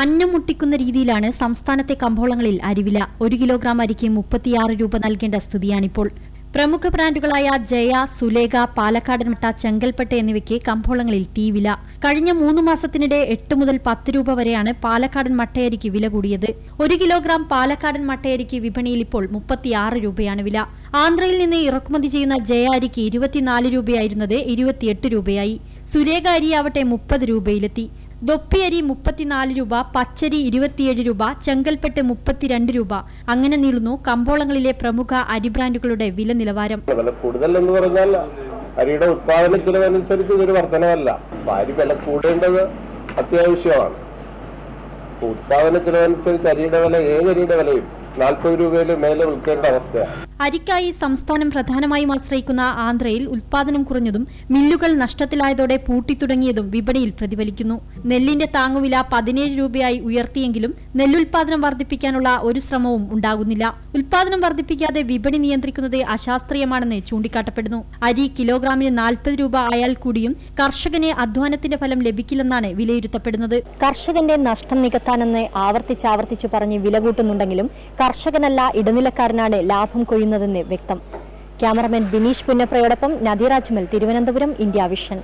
അന്നം മുട്ടിക്കുന്ന രീതിയിലാണ് സംസ്ഥാനത്തെ കമ്പോളങ്ങളിൽ അരിവില. ഒരു കിലോഗ്രാം അരിക്ക് മുപ്പത്തിയാറ് രൂപ നൽകേണ്ട സ്ഥിതിയാണിപ്പോൾ. പ്രമുഖ ബ്രാൻഡുകളായ ജയ സുലേഖ പാലക്കാടൻ മട്ട ചെങ്കൽപ്പട്ട് എന്നിവയ്ക്ക് കമ്പോളങ്ങളിൽ തീവില. കഴിഞ്ഞ മൂന്ന് മാസത്തിനിടെ എട്ട് മുതൽ പത്ത് രൂപ വരെയാണ് പാലക്കാടൻ മട്ടയരിക്ക് വില കൂടിയത്. ഒരു കിലോഗ്രാം പാലക്കാടൻ മട്ടയരിക്ക് വിപണിയിൽ ഇപ്പോൾ മുപ്പത്തിയാറ് രൂപയാണ് വില. ആന്ധ്രയിൽ നിന്ന് ഇറക്കുമതി ചെയ്യുന്ന ജയ അരിക്ക് ഇരുപത്തിനാല് രൂപയായിരുന്നത് ഇരുപത്തിയെട്ട് രൂപയായി. സുരേഖ അരിയാവട്ടെ മുപ്പത് രൂപയിലെത്തി. ദൊപ്പി അരി മുപ്പത്തിനാല് രൂപ പച്ചരി ഇരുപത്തിയേഴ് രൂപ ചെങ്കൽപ്പെട്ട് മുപ്പത്തിരണ്ട് രൂപ. അങ്ങനെ നീളുന്നു കമ്പോളങ്ങളിലെ പ്രമുഖ അരി ബ്രാൻഡുകളുടെ വില നിലവാരം. വില കൂടുതൽ എന്ന് പറഞ്ഞാൽ അരിയുടെ ഉത്പാദന ചെലവനുസരിച്ച് ഇതൊരു വർധനവല്ല. അപ്പൊ അരി വില കൂടേണ്ടത് അത്യാവശ്യമാണ്. ഉത്പാദന ചെലവനുസരിച്ച് അരിയുടെ വില ഏതരിയുടെ വിലയും നാൽപ്പത് രൂപയിൽ മേലെ വിൽക്കേണ്ട അവസ്ഥയാണ്. അരിക്കായി സംസ്ഥാനം പ്രധാനമായും ആശ്രയിക്കുന്ന ആന്ധ്രയിൽ ഉൽപാദനം കുറഞ്ഞതും മില്ലുകൾ നഷ്ടത്തിലായതോടെ പൂട്ടിത്തുടങ്ങിയതും വിപണിയിൽ പ്രതിഫലിക്കുന്നു. നെല്ലിന്റെ താങ്ങുവില പതിനേഴ് രൂപയായി ഉയർത്തിയെങ്കിലും നെല്ലുൽപാദനം വർദ്ധിപ്പിക്കാനുള്ള ഒരു ശ്രമവും ഉണ്ടാകുന്നില്ല. ഉൽപാദനം വർദ്ധിപ്പിക്കാതെ വിപണി നിയന്ത്രിക്കുന്നത് അശാസ്ത്രീയമാണെന്ന് ചൂണ്ടിക്കാട്ടപ്പെടുന്നു. അരി കിലോഗ്രാമിന് നാൽപ്പത് രൂപ ആയാൽ കൂടിയും കർഷകന് അധ്വാനത്തിന്റെ ഫലം ലഭിക്കില്ലെന്നാണ് വിലയിരുത്തപ്പെടുന്നത്. കർഷകന്റെ നഷ്ടം നികത്താനെന്ന് ആവർത്തിച്ചാവർത്തിച്ചു പറഞ്ഞ് വില കൂട്ടുന്നുണ്ടെങ്കിലും കർഷകനല്ല ഇടനിലക്കാരനാണ് ലാഭം കൊയ്യുന്നതെന്ന് വ്യക്തം. ക്യാമറമാൻ ബിനീഷ് പുന്നപ്രയോടൊപ്പം നദീരാജ്മൽ തിരുവനന്തപുരം ഇന്ത്യ വിഷൻ.